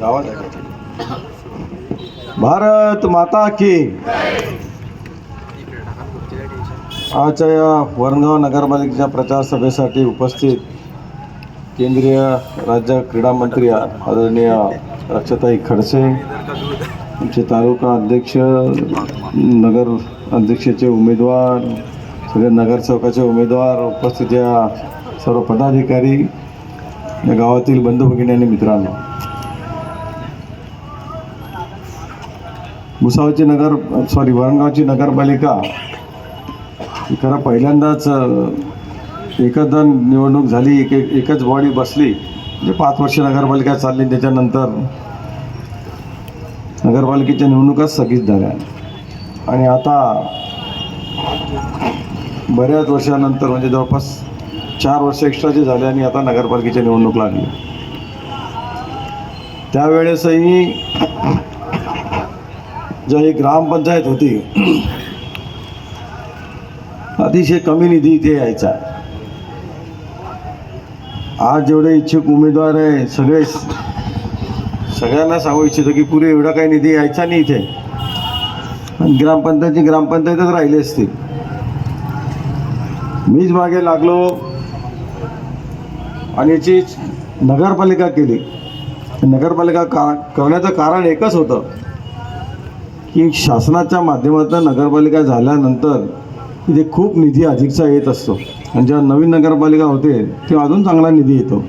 गावात आहे भारत माता की. आजच्या या वरणगाव नगरपालिकेच्या प्रचार सभेसाठी उपस्थित केंद्रीय राज्य क्रीडा मंत्री आदरणीय रक्षताई खडसे आमचे तालुका अध्यक्ष नगर अध्यक्षाचे उमेदवार सगळे नगरसेवकाचे उमेदवार उपस्थित या सर्व पदाधिकारी या गावातील बंधू भगिनी आणि मित्रांनो. भुसावळची नगर सॉरी वरणगावची नगरपालिका खरं पहिल्यांदाच एकदा निवडणूक झाली एक एक- एकच बॉडी बसली. म्हणजे पाच वर्ष नगरपालिका चालली त्याच्यानंतर नगरपालिकेच्या निवडणुका स्थगित झाल्या. आणि आता बऱ्याच वर्षानंतर म्हणजे जवळपास चार वर्ष एक्स्ट्राचे झाले आणि आता नगरपालिकेची निवडणूक लागली. त्यावेळेसही ज्या एक ग्रामपंचायत होती अतिशय कमी निधी इथे यायचा. आज जेवढे इच्छुक उमेदवार आहे सगळे सगळ्यांना सांगू इच्छितो की पुरे एवढा काही निधी यायचा नाही इथे. आणि ग्रामपंचायतची ग्रामपंचायतच राहिली असती. मीच मागे लागलो आणि याची नगरपालिका केली. नगरपालिका का करण्याचं कारण एकच होतं. की शासनाच्या माध्यमातून नगरपालिका झाल्यानंतर तिथे खूप निधी अधिकचा येत असतो. आणि जेव्हा नवीन नगरपालिका होते तेव्हा अजून चांगला निधी येतो.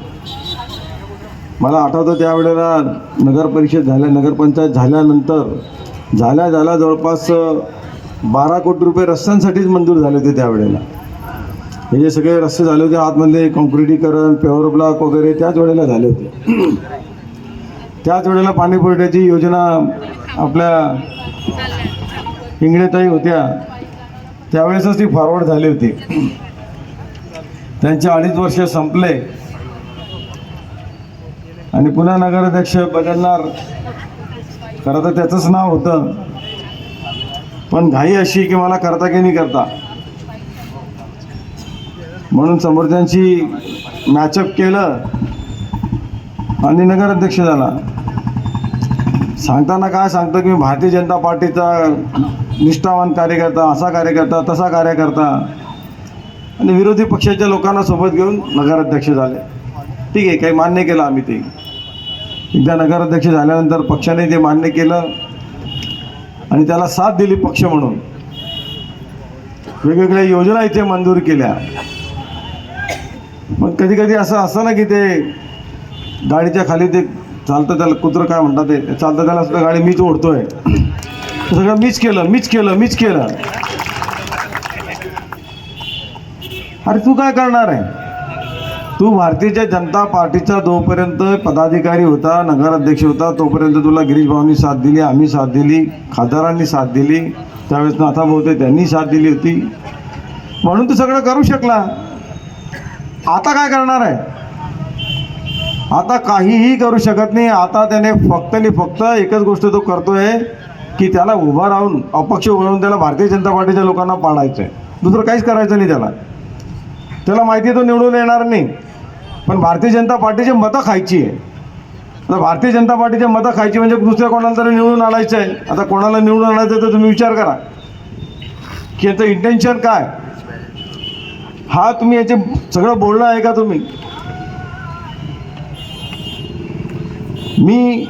मला आठवतं त्यावेळेला नगरपरिषद झाल्या नगरपंचायत झाल्यानंतर झाल्या झाल्या जवळपास बारा कोटी रुपये रस्त्यांसाठीच मंजूर झाले होते त्यावेळेला हे जे सगळे रस्ते झाले होते आतमधले कॉन्क्रिटीकरण पेवर ब्लॉक वगैरे त्याच वेळेला झाले होते. त्याच वेळेला पाणी पुरवठ्याची योजना आपल्या हिंगडेताई होत्या त्यावेळेसच ती फॉरवर्ड झाली होती. त्यांचे अडीच वर्ष संपले. आणि पुन्हा नगराध्यक्ष बदलणार खरं तर त्याचंच नाव होतं. पण घाई अशी की मला करता की नाही करता. म्हणून समोरच्यांशी मॅचअप केलं आणि नगराध्यक्ष झाला. सांगताना काय सांगतो की मी भारतीय जनता पार्टीचा निष्ठावान कार्यकर्ता असा कार्यकर्ता तसा कार्यकर्ता आणि विरोधी पक्षाच्या लोकांना सोबत घेऊन नगराध्यक्ष झाले. ठीक आहे काही मान्य केलं आम्ही ते. एकदा नगराध्यक्ष झाल्यानंतर पक्षाने ते मान्य केलं आणि त्याला साथ दिली पक्ष म्हणून. वेगवेगळ्या योजना इथे मंजूर केल्या. पण कधी कधी असं असतं ना की ते गाडीच्या खाली ते चालतं त्याला कुत्रं काय म्हणतात ते चालतं त्याला सुद्धा गाडी मीच ओढतोय. सगळं मीच केलं मीच केलं मीच केलं. अरे तू काय करणार आहे? तू भारतीय जनता पार्टीचा जोपर्यंत पदाधिकारी होता नगराध्यक्ष होता तोपर्यंत तुला गिरीश भाऊंनी साथ दिली आम्ही साथ दिली खासदारांनी साथ दिली त्यावेळेस नाथा होते त्यांनी साथ दिली होती. म्हणून तू सगळं करू शकला. आता काय करणार आहे? आता काहीही करू शकत नाही. आता त्याने फक्त आणि फक्त एकच गोष्ट तो करतोय की त्याला उभा राहून अपक्ष उभं त्याला भारतीय जनता पार्टीच्या लोकांना पाडायचं आहे दुसरं काहीच करायचं नाही त्याला. त्याला माहिती तो निवडून येणार नाही. पण भारतीय जनता पार्टीची मतं खायची आहे. आता भारतीय जनता पार्टीची मतं खायची म्हणजे दुसऱ्या कोणाला तरी निवडून आणायचं आहे. आता कोणाला निवडून आणायचं तर तुम्ही विचार करा. की याचं इंटेन्शन काय? हा तुम्ही याचे सगळं बोलणं आहे का तुम्ही. मी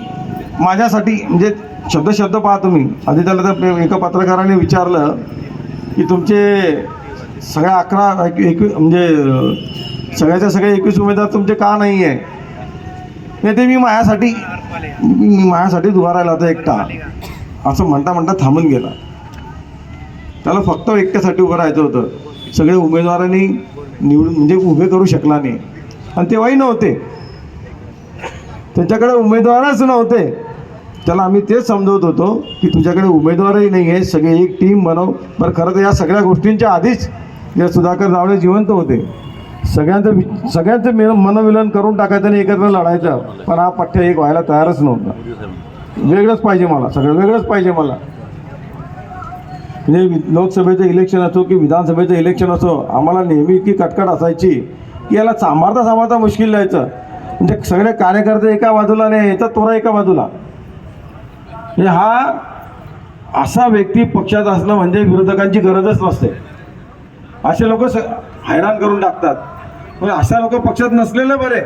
माझ्यासाठी म्हणजे शब्द शब्द पाहतो तुम्ही. आधी त्याला तर एका पत्रकाराने विचारलं की तुमचे सगळ्या अकरा एक म्हणजे सगळ्याच्या सगळे एकवीस उमेदवार तुमचे का नाही आहे नाही ते मी माझ्यासाठी मी माझ्यासाठीच उभा राहिला होता एकटा. असं म्हणता म्हणता थांबून गेला. त्याला फक्त एकट्यासाठी उभं राहायचं होतं. सगळे उमेदवारांनी निवडून म्हणजे उभे करू शकला नाही. आणि तेव्हाही नव्हते. त्याच्याकडे उमेदवारच नव्हते. त्याला आम्ही तेच समजवत होतो की तुझ्याकडे उमेदवारही नाही आहे सगळे एक टीम बनव. पण खरं तर या सगळ्या गोष्टींच्या आधीच जे सुधाकर रावळे जिवंत होते. सगळ्यांचं वि- सगळ्यांचं मिळ मनोविलन करून टाकायचं आणि एकत्र लढायचं. पण हा पठ्ठ्या एक व्हायला तयारच नव्हता. वेगळंच पाहिजे मला सगळं वेगळंच पाहिजे मला. म्हणजे लोकसभेचं इलेक्शन असो की विधानसभेचं इलेक्शन असो आम्हाला नेहमी इतकी कटकट असायची की याला सांभाळता सांभाळता मुश्किल जायचं म्हणजे सगळे कार्यकर्ते एका बाजूला नाही तर तोरा एका बाजूला. म्हणजे हा असा व्यक्ती पक्षात असणं म्हणजे विरोधकांची गरजच नसते. असे लोक स हैराण करून टाकतात. म्हणजे अशा लोक पक्षात नसलेले बरे.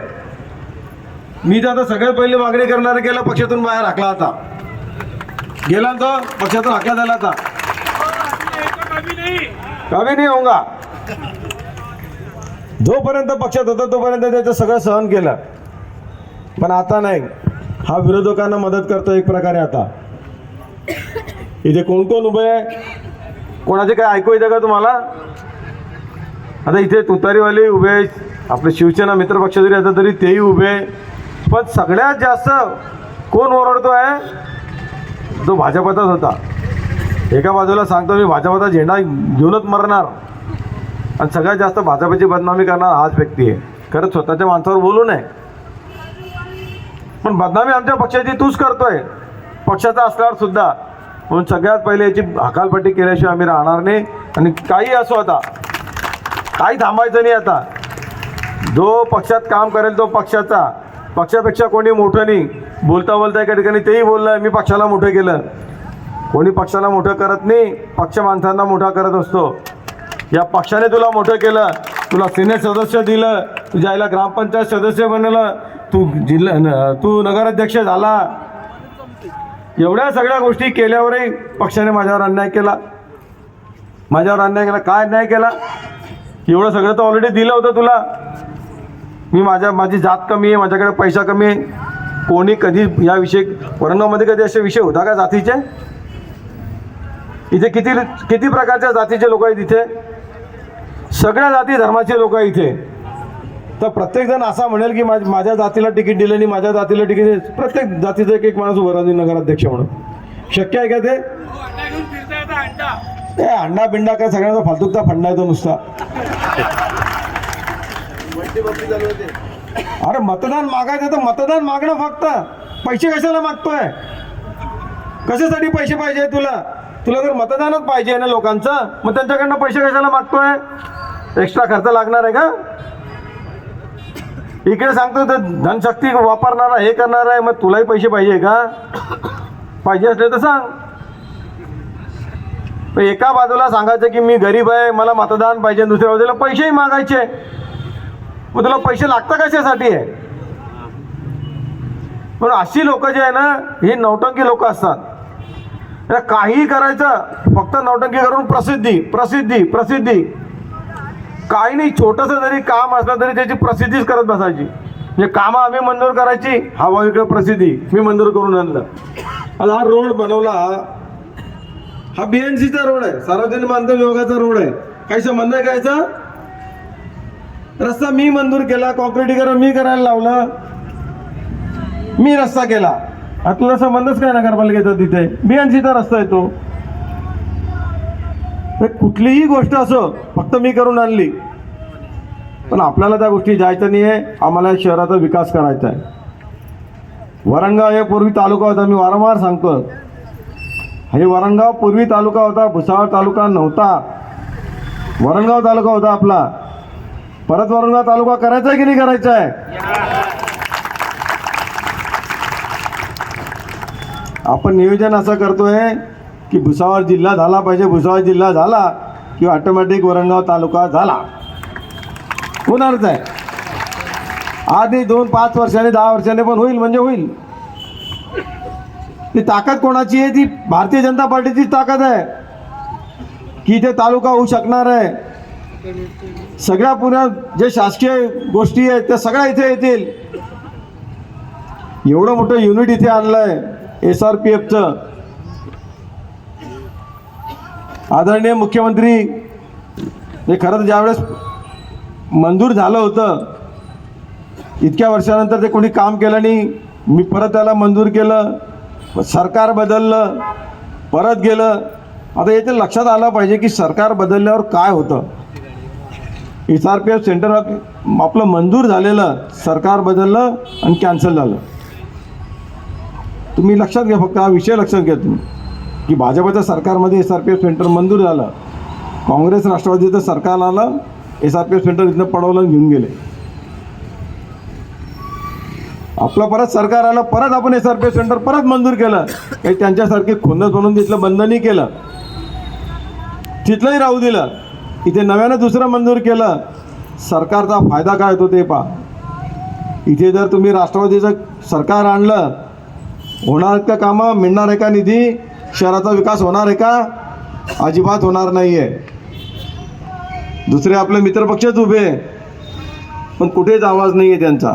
मी तर आता सगळ्यात पहिले मागणी करणारे गेला पक्षातून बाहेर हाकला आता. गेला तर तो पक्षातून हाकला झाला आता. कमी नाही होऊंगा जोपर्यंत पक्षात होता तोपर्यंत त्याचं सगळं सहन केलं. पण आता नाही. हा विरोधकांना मदत करतो एक प्रकारे आता. इथे कोण कोण उभे आहे? कोणाचे काय ऐकू येतं का तुम्हाला? आता इथे तुतारीवाले उभे आहे आपले शिवसेना मित्रपक्ष जरी आता तरी तेही उभे आहे. पण सगळ्यात जास्त कोण ओरडतो आहे? जो भाजपचाच होता. एका बाजूला सांगतो मी भाजपचा झेंडा घेऊनच मरणार. आणि सगळ्यात जास्त भाजपची बदनामी करणार हाच व्यक्ती आहे. खरंच स्वतःच्या माणसावर बोलू नये. पण बदनामी आमच्या पक्षाची तूच करतोय. पक्षाचा असल्यावर सुद्धा. म्हणून सगळ्यात पहिले याची हकालपट्टी केल्याशिवाय आम्ही राहणार नाही. आणि काही असो आता. काही थांबायचं नाही आता. जो पक्षात काम करेल तो पक्षाचा. पक्षापेक्षा कोणी मोठं नाही. बोलता बोलता एका ठिकाणी तेही बोललं मी पक्षाला मोठं केलं. कोणी पक्षाला मोठं करत नाही. पक्ष माणसांना मोठा करत असतो. या पक्षाने तुला मोठं केलं. तुला सिनेट सदस्य दिलं. तुझ्या आईला ग्रामपंचायत सदस्य बनवलं तू जिल्हा न- तू नगराध्यक्ष झाला. एवढ्या सगळ्या गोष्टी केल्यावरही पक्षाने माझ्यावर अन्याय केला. माझ्यावर अन्याय केला. काय अन्याय केला? एवढं सगळं तर ऑलरेडी दिलं होतं तुला. मी माझ्या माझी जात कमी आहे माझ्याकडे पैसा कमी आहे. कोणी कधी या विषय औरंगाबादमध्ये कधी असे विषय होता का जातीचे? इथे किती किती प्रकारच्या जातीचे लोक आहेत इथे? सगळ्या जाती धर्माचे लोक आहे इथे. तर प्रत्येकजण असा म्हणेल की माझ्या जातीला तिकीट दिलं नाही माझ्या जातीला तिकीट प्रत्येक जातीचा एक एक माणूस उभं राहून नगराध्यक्ष म्हणून. शक्य आहे का ते? ए अंडा बिंडा काय सगळ्यांचा फालतुकता फंडा येतो नुसता. अरे मतदान मागायचं तर मतदान मागणं फक्त. पैसे कशाला मागतोय? कशासाठी पैसे पाहिजे तुला? तुला जर मतदानच पाहिजे ना लोकांचं. मग त्यांच्याकडनं पैसे कशाला मागतोय? एक्स्ट्रा खर्च लागणार आहे का? इकडे सांगतो तर धनशक्ती वापरणारा हे करणार आहे मग तुलाही पैसे पाहिजे का? पाहिजे असले तर सांग. एका बाजूला सांगायचं की मी गरीब आहे मला मतदान पाहिजे दुसऱ्या बाजूला पैसेही मागायचे मग तुला पैसे लागतं कशासाठी? आहे पण अशी लोक जे आहे ना ही नौटंकी लोक असतात. काहीही करायचं फक्त नौटंकी करून प्रसिद्धी प्रसिद्धी प्रसिद्धी. काही नाही छोटंसं जरी काम असलं तरी त्याची प्रसिद्धीच करत बसायची. म्हणजे कामं आम्ही मंजूर करायची हवा इकडं प्रसिद्धी मी मंजूर करून आणलं. आता हा रोड बनवला हा बीएनसीचा रोड आहे सार्वजनिक बांधकाम विभागाचा रोड आहे. काही संबंध आहे कायचा रस्ता मी मंजूर केला कॉन्क्रिटीकरण मी करायला लावलं. मी रस्ता केला. आता तुझा संबंधच काय नगरपालिकेचा तिथे? बीएनसीचा रस्ता सीचा रस्ता येतो कुठलीही गोष्ट असो फक्त मी करून आणली. पण आपल्याला त्या गोष्टी जायचं नाही आहे आम्हाला या शहराचा विकास करायचा आहे. वरणगाव हे पूर्वी तालुका होता मी वारंवार सांगतो. हे वरणगाव पूर्वी तालुका होता भुसावळ तालुका नव्हता. वरणगाव तालुका होता आपला. परत वरणगाव तालुका करायचा आहे की नाही करायचा आहे? आपण नियोजन असं करतोय की भुसावळ जिल्हा झाला पाहिजे भुसावळ जिल्हा झाला की ऑटोमॅटिक वरणगाव तालुका झाला. होणारच आहे. आधी दोन पाच वर्षाने दहा वर्षाने पण होईल म्हणजे होईल. ती ताकद कोणाची आहे? ती भारतीय जनता पार्टीची ताकद आहे. की इथे तालुका होऊ शकणार आहे. सगळ्या पुण्यात जे शासकीय गोष्टी आहेत त्या सगळ्या इथे येतील. एवढं मोठं युनिट इथे आणलंय एस आर पी एफचं आदरणीय मुख्यमंत्री हे खरं तर ज्यावेळेस मंजूर झालं होतं इतक्या वर्षानंतर ते कोणी काम केलं नाही. मी परत त्याला मंजूर केलं सरकार बदललं परत गेलं. आता येथे लक्षात आलं पाहिजे की सरकार बदलल्यावर काय होतं. S R P F centre आपलं मंजूर झालेलं सरकार बदललं आणि कॅन्सल झालं. तुम्ही लक्षात घ्या फक्त हा विषय लक्षात घ्या तुम्ही. की भाजपच्या सरकारमध्ये S R P F centre मंजूर झालं काँग्रेस राष्ट्रवादीचं सरकार आलं S R P F centre इथनं पडवलं आणि घेऊन गेले. आपलं परत सरकार आलं परत आपण एस आर पी सेंटर परत मंजूर केलं. काही त्यांच्यासारखे खुन्नस म्हणून तिथलं बंद नाही केलं. तिथलंही राहू दिलं. इथे नव्यानं दुसरं मंजूर केलं. सरकारचा फायदा काय होतो ते पा इथे जर तुम्ही राष्ट्रवादीचं सरकार आणलं होणार का कामं? मिळणार आहे का निधी? शहराचा विकास होणार आहे का? अजिबात होणार नाही आहे दुसरे आपले मित्रपक्षच उभे आहे. पण कुठेच आवाज नाही आहे त्यांचा.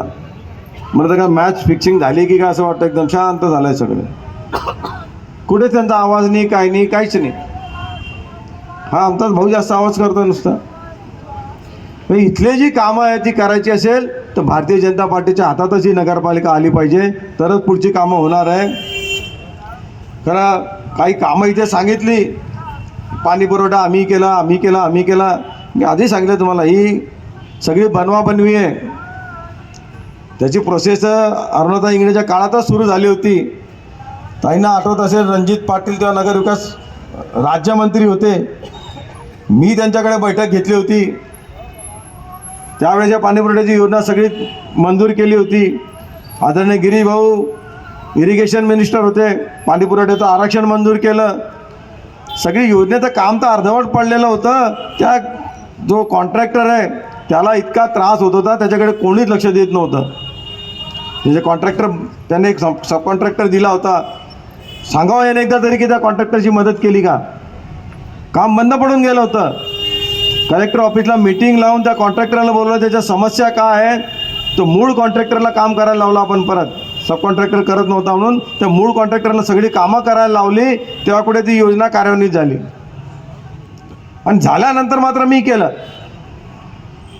मला का मॅच फिक्सिंग झाली की काय असं वाटतं? एकदम शांत झालं आहे सगळं. कुठेच त्यांचा आवाज नाही काय नाही काहीच नाही. हा आमचाच भाऊ जास्त आवाज करतो नुसता. इथले जी कामं आहेत ती करायची असेल तर भारतीय जनता पार्टीच्या हातातच ही नगरपालिका आली पाहिजे. तरच पुढची कामं होणार आहे. खरं काही कामं इथे सांगितली. पाणी पुरवठा आम्ही केला आम्ही केला आम्ही केला. मी आधी सांगितलं तुम्हाला ही सगळी बनवा बनवी आहे. त्याची प्रोसेस अरुणाता इंगळेच्या काळातच सुरू झाली होती. ताईंना आठवत असेल रणजित पाटील तेव्हा नगरविकास राज्यमंत्री होते. मी त्यांच्याकडे बैठक घेतली होती. त्यावेळेच्या पाणीपुरवठ्याची योजना सगळी मंजूर केली होती. आदरणीय गिरीभाऊ इरिगेशन मिनिस्टर होते पाणीपुरवठ्याचं आरक्षण मंजूर केलं. सगळी योजनेचं काम तर अर्धवट पडलेलं होतं. त्या जो कॉन्ट्रॅक्टर आहे त्याला इतका त्रास होत होता त्याच्याकडे कोणीच लक्ष देत नव्हतं. म्हणजे कॉन्ट्रॅक्टर त्याने एक सब सब कॉन्ट्रॅक्टर दिला होता. सांगावं याने एकदा तरी की त्या कॉन्ट्रॅक्टरची मदत केली का? काम बंद पडून गेलं होतं. कलेक्टर ऑफिसला मीटिंग लावून त्या कॉन्ट्रॅक्टरला बोलवलं त्याच्या समस्या काय आहे? तो मूळ कॉन्ट्रॅक्टरला काम करायला लावला आपण परत. सब कॉन्ट्रॅक्टर करत नव्हता म्हणून त्या मूळ कॉन्ट्रॅक्टरला सगळी कामं करायला लावली तेव्हा कुठे ती योजना कार्यान्वित झाली. आणि झाल्यानंतर मात्र मी केलं.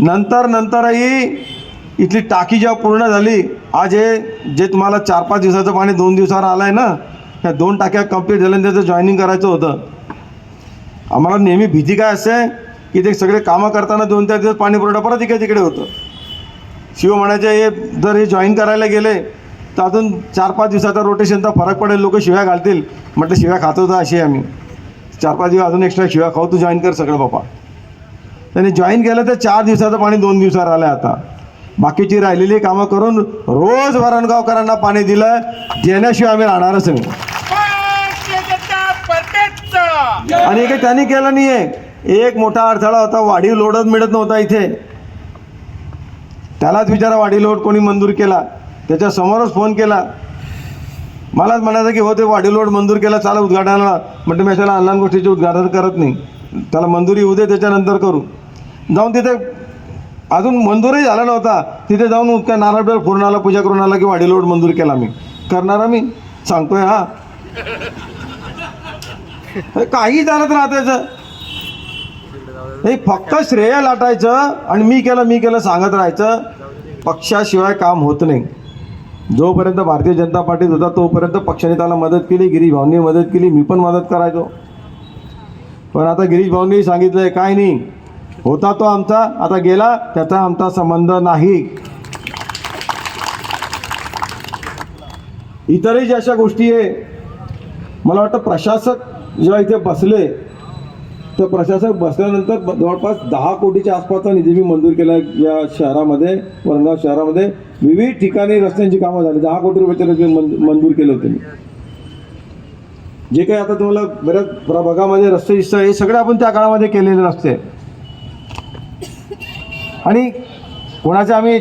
नंतर नंतरही इथली टाकी जेव्हा पूर्ण झाली आज हे जे तुम्हाला चार पाच दिवसाचं पाणी दोन दिवसावर आलं आहे ना ह्या दोन टाक्या कंप्लीट झाल्या त्याचं जॉईनिंग करायचं होतं. आम्हाला नेहमी भीती काय असते की ते सगळे कामं करताना दोन चार दिवस पाणी पुरवठा परत इकडे तिकडे होतं. शिव म्हणायचे हे जर हे जॉईन करायला गेले तर अजून चार पाच दिवसाचा रोटेशनचा फरक पडेल. लोक शिव्या घालतील. म्हटलं शिव्या खातो तर अशी आम्ही. चार पाच दिवस अजून एक्स्ट्रा शिव्या खाऊ. तू जॉईन कर सगळं बापा त्याने जॉईन केलं तर चार दिवसाचं पाणी दोन दिवसावर आलं आहे आता. बाकीची राहिलेली कामं करून रोज वरणगावकरांना पाणी दिलं. देण्याशिवाय आम्ही राहणारच नाही. आणि काही त्यांनी केलं नाही आहे एक मोठा अडथळा होता. वाढीव लोडच मिळत नव्हता इथे. त्यालाच विचारा वाढीव लोड कोणी मंजूर केला. त्याच्या समोरच फोन केला. मलाच म्हणायचं की हो ते वाडीलोड मंजूर केला चाला उद्घाटनाला. म्हटलं मी अशाला लहान गोष्टीचे उद्घाटन करत नाही. त्याला मंजुरी येऊ दे त्याच्यानंतर करू. जाऊन तिथे अजून मंजूरही झाला नव्हता. तिथे जाऊन त्या नारळ पूर्ण आला पूजा करून आला की वाडीलोड मंजूर केला मी. करणार मी? सांगतोय हा. काही चालत राहतायचं हे फक्त श्रेय लाटायचं आणि मी केलं मी केलं सांगत राहायचं. पक्षाशिवाय काम होत नाही. जोपर्यंत भारतीय जनता पार्टीत होता तोपर्यंत पक्षाने त्याला मदत केली गिरीश भाऊंनी मदत केली मी पण मदत करायचो. पण आता गिरीश भाऊंनी सांगितलंय काय नाही होता तो आमचा आता गेला त्याचा आमचा संबंध नाही. इतरही ज्या अशा गोष्टी आहे मला वाटतं प्रशासक जेव्हा इथे बसले तर प्रशासक बसल्यानंतर जवळपास दहा कोटीच्या आसपासचा निधी मी मंजूर केला या शहरामध्ये वरणगाव शहरामध्ये. विविध ठिकाणी रस्त्यांची कामं झाली. दहा कोटी रुपयाचे रस्ते मंजूर केले होते. मी जे काही आता तुम्हाला बऱ्याच प्रभागामध्ये रस्ते दिसतं हे सगळे आपण त्या काळामध्ये केलेले रस्ते आणि कोणाचे आम्ही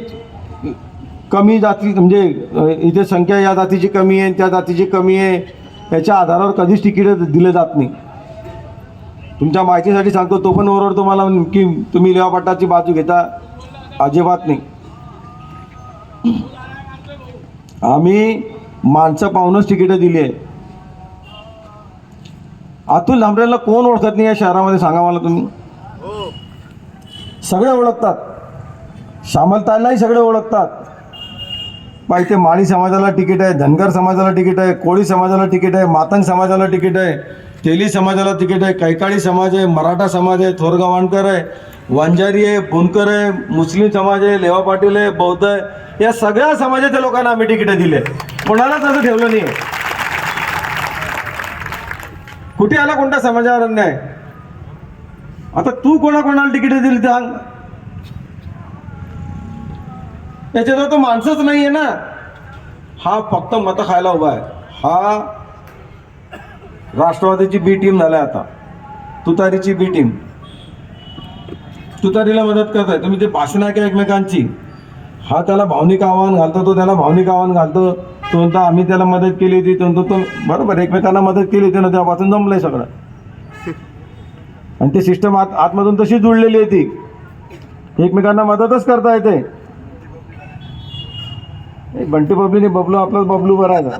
कमी जाती म्हणजे इथे संख्या या जातीची कमी आहे त्या जातीची कमी आहे याच्या आधारावर कधीच तिकीट दिले जात नाही. तुमच्या माहितीसाठी सांगतो तो पण ओरडतो मला की तुम्ही रिवापट्टाची बाजू घेता अजिबात नाही. आम्ही माणसं पाहूनच तिकीटं दिली आहे अतुल लांबरेला कोण ओळखत नाही या शहरामध्ये सांगा मला तुम्ही. सगळे ओळखतात. श्यामलताईलाही सगळे ओळखतात. पहा माळी समाजाला तिकीट आहे धनगर समाजाला तिकीट आहे कोळी समाजाला तिकीट आहे मातंग समाजाला तिकीट आहे तेली समाजाला तिकीट आहे कैकाळी समाज आहे मराठा समाज आहे थोरगावांकर आहे वंजारी आहे बुनकर आहे मुस्लिम समाज आहे लेवा पाटील आहे बौद्ध आहे या सगळ्या समाजाच्या लोकांना आम्ही तिकीटं दिले. कोणालाच असं ठेवलं नाही. कुठे आला कोणता समाजावर अन्याय आता तू कोणाकोणाला तिकीट दिली सांग. याच्याजवळ तो माणसंच नाही आहे ना. हा फक्त मतं खायला उभा आहे. हा राष्ट्रवादीची बी टीम झालाय आता. तुतारीची बी टीम तुतारीला मदत करताय. तुम्ही ते भाषण ऐका एकमेकांची हा त्याला भावनिक आव्हान घालतो तो त्याला भावनिक आव्हान घालतो. तो म्हणतो आम्ही त्याला मदत केली होती. तो तो बरोबर एकमेकांना मदत केली होती ना त्यापासून जमलंय सगळं. आणि ती सिस्टम आत आतमधून तशी जुळलेली आहे ती. एकमेकांना मदतच करता येते. बंटी बबलीने बबलू आपलाच बबलू भरायचा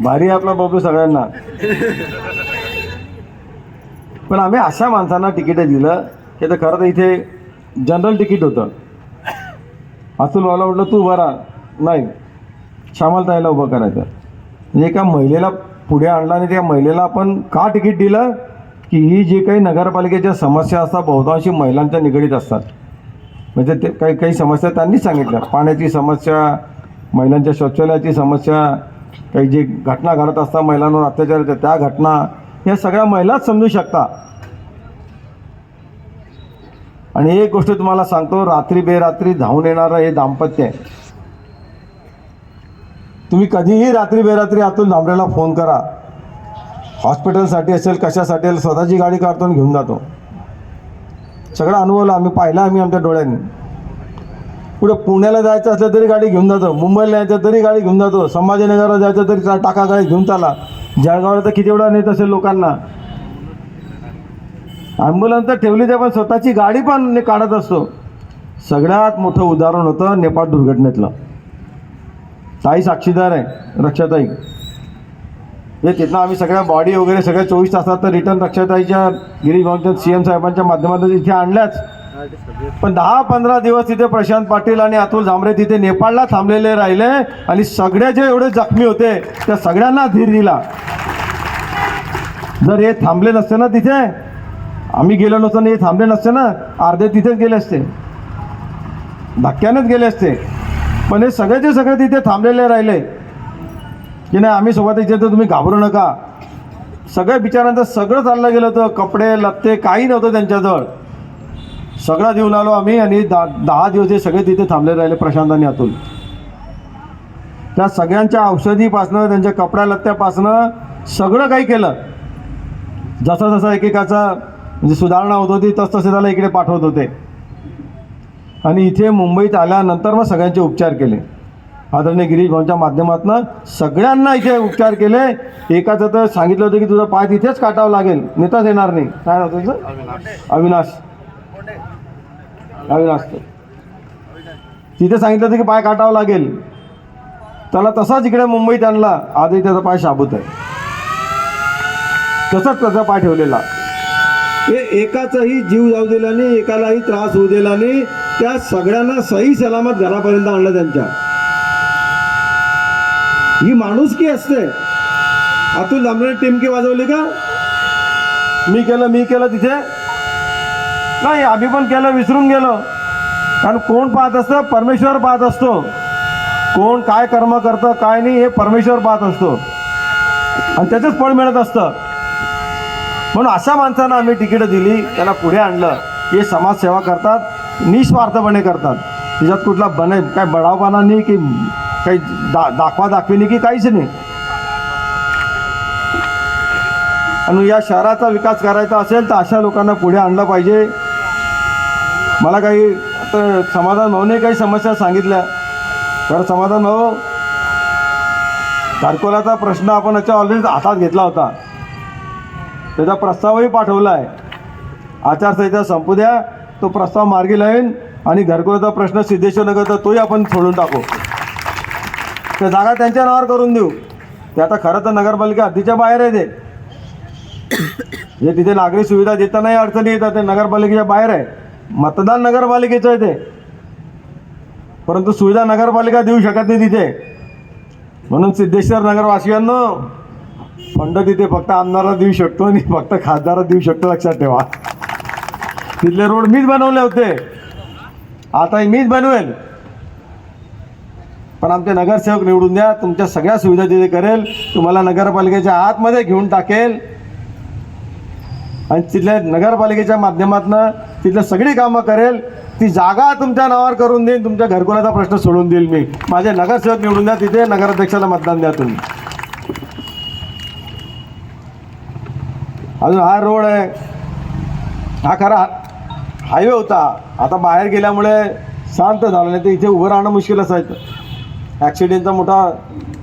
भारी आहे आपला बबलू सगळ्यांना. पण आम्ही अशा माणसांना तिकीट दिलं की तर खरं तर इथे जनरल तिकीट होतं. अतुल मला म्हटलं तू बरा नाही श्यामाल ताईला उभं करायचं. म्हणजे एका महिलेला पुढे आणला आणि त्या महिलेला आपण का तिकीट दिलं? की ही जी काही नगरपालिकेच्या समस्या असतात बहुतांशी महिलांच्या निगडीत असतात. म्हणजे ते काही काही समस्या त्यांनीच सांगितल्या. पाण्याची समस्या महिलांच्या शौचालयाची समस्या काही जे घटना घडत असतात महिलांवर अत्याचार त्या घटना या सगळ्या महिलाच समजू शकता. आणि एक गोष्ट तुम्हाला सांगतो रात्री बेरात्री धावून येणारं हे दाम्पत्य आहे. तुम्ही कधीही रात्री बेरात्री आतून धामरेला फोन करा. हॉस्पिटलसाठी असेल कशासाठी असेल स्वतःची गाडी काढतो आणि घेऊन जातो. सगळं अनुभवलं आम्ही पाहिलं आम्ही आमच्या डोळ्यांनी. कुठं पुण्याला जायचं असलं तरी गाडी घेऊन जातो मुंबईला जायचं तरी गाडी घेऊन जातो संभाजीनगरला जायचं तरी टाका गाडी घेऊन चाला. जळगावला तर किती वेळा नेत असेल लोकांना? ॲम्ब्युलन्स तर ठेवली ते पण स्वतःची गाडी पण काढत असतो. सगळ्यात मोठं उदाहरण होतं नेपाळ दुर्घटनेतलं. ताई साक्षीदार आहे रक्षाताई. हे तिथनं आम्ही सगळ्या बॉडी वगैरे सगळ्या चोवीस तासात तर रिटर्न रक्षाताईच्या गिरीश भाऊंच्या सी एम साहेबांच्या माध्यमातून इथे आणल्याच. पण दहा पंधरा दिवस तिथे प्रशांत पाटील आणि अतुल झांबरे तिथे नेपाळला थांबलेले राहिले आणि सगळे जे एवढे जखमी होते त्या सगळ्यांना धीर दिला. जर हे थांबले नसते ना तिथे? आम्ही गेलो नसतो ना हे थांबले नसते ना? अर्धे तिथेच गेले असते. धक्क्यानेच गेले असते. पण हे सगळेचे सगळे तिथे थांबलेले राहिले. की नाही आम्ही सोबत इथे तर तुम्ही घाबरू नका. सगळ्या बिचारांचं सगळं चाललं गेलं होतं. कपडे लत्ते काही नव्हतं त्यांच्याजवळ. सगळा देऊन आलो आम्ही आणि दहा दहा दिवस हे सगळे तिथे थांबले राहिले प्रशांत आणि अतुल त्या सगळ्यांच्या औषधीपासनं त्यांच्या कपड्या लत्त्यापासनं सगळं काही केलं. जसं जसं एकेकाचा म्हणजे सुधारणा होत होती तस तसे त्याला इकडे पाठवत होते. आणि इथे मुंबईत आल्यानंतर मग सगळ्यांचे उपचार केले. आदरणीय गिरीश भाऊंच्या माध्यमातून सगळ्यांना इथे उपचार केले. एकाचं तर सांगितलं होतं की तुझा पाय तिथेच काटावं लागेल. नेताच येणार नाही. काय होतं? तुझं अविनाश असतं. तिथे सांगितलं होतं की पाय काटावं लागेल. त्याला तसाच इकडे मुंबईत आणला आजही त्याचा पाय शाबूत आहे. तसाच त्याचा पाय ठेवलेला. हे एकाचाही जीव जाऊ दिला नाही एकालाही त्रास होऊ दिला नाही. त्या सगळ्यांना सही सलामत घरापर्यंत आणलं त्यांच्या. ही माणुसकी असते? अतुल दामरे टिमकी वाजवली का? मी केलं मी केलं तिथे. नाही आम्ही पण केलं विसरून गेलो. कारण कोण पाहत असतं? परमेश्वर पाहत असतो. कोण काय कर्म करतं काय नाही हे परमेश्वर पाहत असतो. आणि त्याचंच फळ मिळत असतं. म्हणून अशा माणसांना आम्ही तिकीटं दिली त्याला पुढे आणलं. हे समाजसेवा करतात निस्वार्थपणे करतात. त्याच्यात कुठला बने काय बडावपणा नाही की काही दा दाखवा दाखविणी की काहीच नाही. आणि या शहराचा विकास करायचा असेल तर अशा लोकांना पुढे आणलं पाहिजे. मला काही आता समाधान भाऊने काही समस्या सांगितल्या. तर समाधान भाऊ घरकुलाचा प्रश्न आपण याच्या ऑलरेडी हातात घेतला होता. त्याचा प्रस्तावही पाठवला आहे. आचारसंहिता संपू द्या तो प्रस्ताव मार्गी लावेन आणि घरकुलाचा प्रश्न सिद्धेश्वरनगरचा तोही आपण सोडून टाकू. त्या जागा त्यांच्या नावावर करून देऊ. ते आता खरं तर नगरपालिका हद्दीच्या बाहेर आहे ते. जे तिथे नागरी सुविधा देतानाही अडचणी येतात ते नगरपालिकेच्या बाहेर आहे. मतदान नगरपालिकेचं आहे ते. परंतु सुविधा नगरपालिका देऊ शकत नाही तिथे. म्हणून सिद्धेश्वर नगरवासियांनो फंड तिथे फक्त आमदारला देऊ शकतो आणि फक्त खासदारला देऊ शकतो लक्षात ठेवा. तिथले रोड मीच बनवले होते. आता मीच बनवेल. पण आमचे नगरसेवक निवडून द्या तुमच्या सगळ्या सुविधा तिथे करेल. तुम्हाला नगरपालिकेच्या आतमध्ये घेऊन टाकेल. आणि तिथल्या नगरपालिकेच्या माध्यमातून तिथलं सगळी कामं करेल. ती जागा तुमच्या नावावर करून देईन. तुमच्या घरकुलाचा प्रश्न सोडून देईल मी. माझे नगरसेवक निवडून द्या. तिथे नगराध्यक्षाला मतदान द्या तुम्ही. अजून हा रोड आहे. हा खरा हायवे होता. आता बाहेर गेल्यामुळे शांत झालं नाही. तर इथे उभं राहणं मुश्किल असायचं ॲक्सिडेंटचा मोठा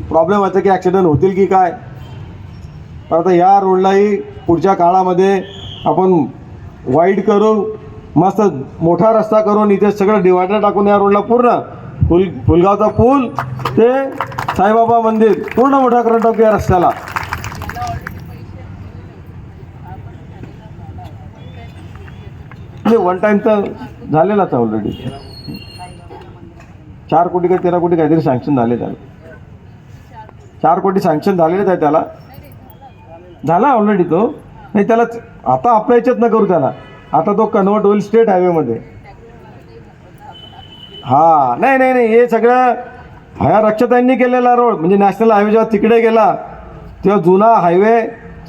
प्रॉब्लेम व्हायचा की ॲक्सिडेंट होतील की काय? पण आता या रोडलाही पुढच्या काळामध्ये आपण वाईड करू मस्त मोठा रस्ता करून इथे सगळं डिवायडर टाकून या रोडला पूर्ण. फुल फुलगावचा पूल ते साईबाबा मंदिर पूर्ण मोठा करून टाकू या रस्त्याला. वन टाइम तर झालेलाच ऑलरेडी चार कोटी काय तेरा कोटी काहीतरी सँक्शन झाले त्याला. चार कोटी सँक्शन झालेलेच आहे त्याला. झाला ऑलरेडी तो. नाही त्याला आता आपल्या याच्यात न करू त्याला. आता तो कन्वर्ट होईल स्टेट हायवेमध्ये. हा नाही नाही नाही हे सगळं ह्या रक्षतांनी केलेला रोड म्हणजे नॅशनल हायवे जेव्हा तिकडे गेला तेव्हा जुना हायवे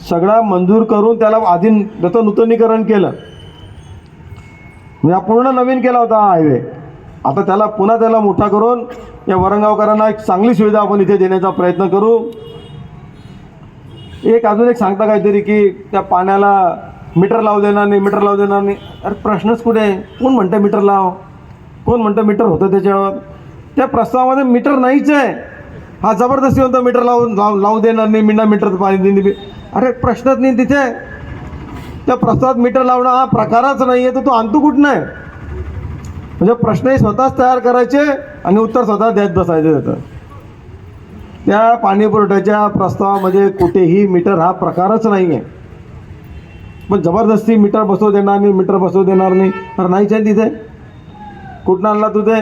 सगळा मंजूर करून त्याला आधी त्याचं नूतनीकरण केलं. म्हणजे पूर्ण नवीन केला होता हा हायवे. आता त्याला पुन्हा त्याला मोठा करून या वरंगावकरांना एक चांगली सुविधा आपण इथे देण्याचा प्रयत्न करू. एक अजून एक सांगता काहीतरी की त्या पाण्याला मीटर लावू देणार नाही मीटर लावू देणार नाही. अरे प्रश्नच कुठे आहे? कोण म्हणतं मीटर लाव? कोण म्हणतं मीटर होतं त्याच्यावर? त्या प्रस्तावामध्ये मीटर नाहीच आहे. हा जबरदस्ती होतं मीटर लावून लाव लावू देणार नाही मिना मीटर पाणी देणे अरे प्रश्नच नाही तिथे. त्या प्रस्तावात मीटर लावणं हा प्रकारच नाही आहे तर तो आणतो कुठं आहे? म्हणजे प्रश्नही स्वतःच तयार करायचे आणि उत्तर स्वतः द्यायत बसायचे त्याचं. त्या पाणी पुरवठ्याच्या प्रस्तावामध्ये कुठेही मीटर हा प्रकारच नाही आहे पण जबरदस्ती मीटर बसवू देणार नाही मीटर बसवू देणार नाही. तर नाहीच आहे तिथे. कुठं आणला तू ते?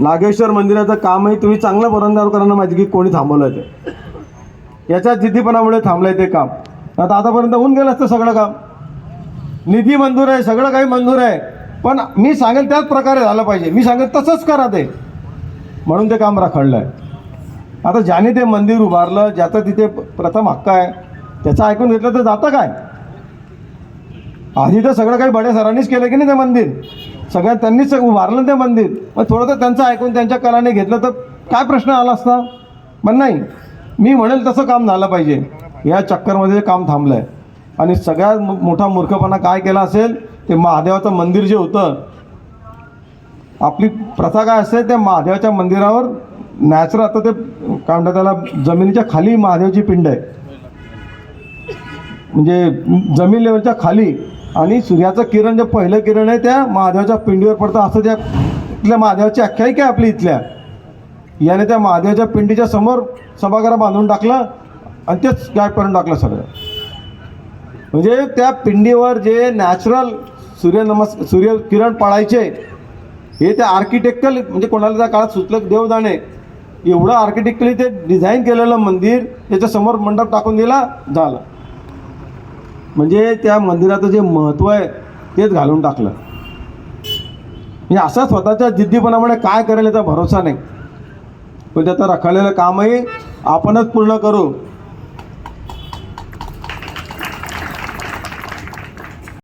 नागेश्वर मंदिराचं कामही तुम्ही चांगलं बरंगावकरांना माहिती की कोणी थांबवलं ते. याच्या जिद्दीपणामुळे थांबलंय ते काम. आता आतापर्यंत होऊन गेलं असतं सगळं काम. निधी मंजूर आहे सगळं काही मंजूर आहे. पण मी सांगेल त्याच प्रकारे झालं पाहिजे. मी सांगेल तसंच करा ते. म्हणून ते काम रखडलं आहे आता ज्याने ते मंदिर उभारलं ज्याचं तिथे प्रथम हक्क आहे त्याचं ऐकून घेतलं तर जातं काय? आधी तर सगळं काही बड्या सरांनीच केलं की नाही ते मंदिर? सगळ्यात त्यांनीच उभारलं ते मंदिर. मग थोडं तर त्यांचं ऐकून त्यांच्या कलाने घेतलं तर काय प्रश्न आला असता? पण नाही. मी म्हणेल तसं काम झालं पाहिजे. या चक्करमध्ये काम थांबलं आहे आणि सगळ्यात मो- मोठा मूर्खपणा काय केला असेल? ते महादेवाचं मंदिर जे होतं आपली प्रथा काय असते त्या महादेवाच्या मंदिरावर नॅचरल आता ते काय म्हणतात त्याला जमिनीच्या खाली महादेवची पिंड आहे. म्हणजे जमीन लेवलच्या खाली आणि सूर्याचं किरण जे पहिलं किरण आहे त्या महादेवाच्या पिंडीवर पडतं. असं त्या इथल्या महादेवाची आख्यायिका आहे आपली इथल्या. याने त्या महादेवाच्या पिंडीच्या समोर सभागृह बांधून टाकलं आणि तेच गायब करून टाकलं सगळं. म्हणजे त्या पिंडीवर जे नॅचरल सूर्यनमस् सूर्यकिरण पडायचे हे त्या आर्किटेक्टल म्हणजे कोणाला त्या काळात सुचलं देव जाणे एवढं आर्किटेक्टली ते डिझाईन केलेलं मंदिर त्याच्यासमोर मंडप टाकून दिला झालं. म्हणजे त्या मंदिराचं जे महत्त्व आहे तेच घालून टाकलं. म्हणजे असा स्वतःच्या जिद्दीपणामुळे काय करेल याचा भरोसा नाही. म्हणजे पण त्याचं रखडलेलं कामही आपणच पूर्ण करू.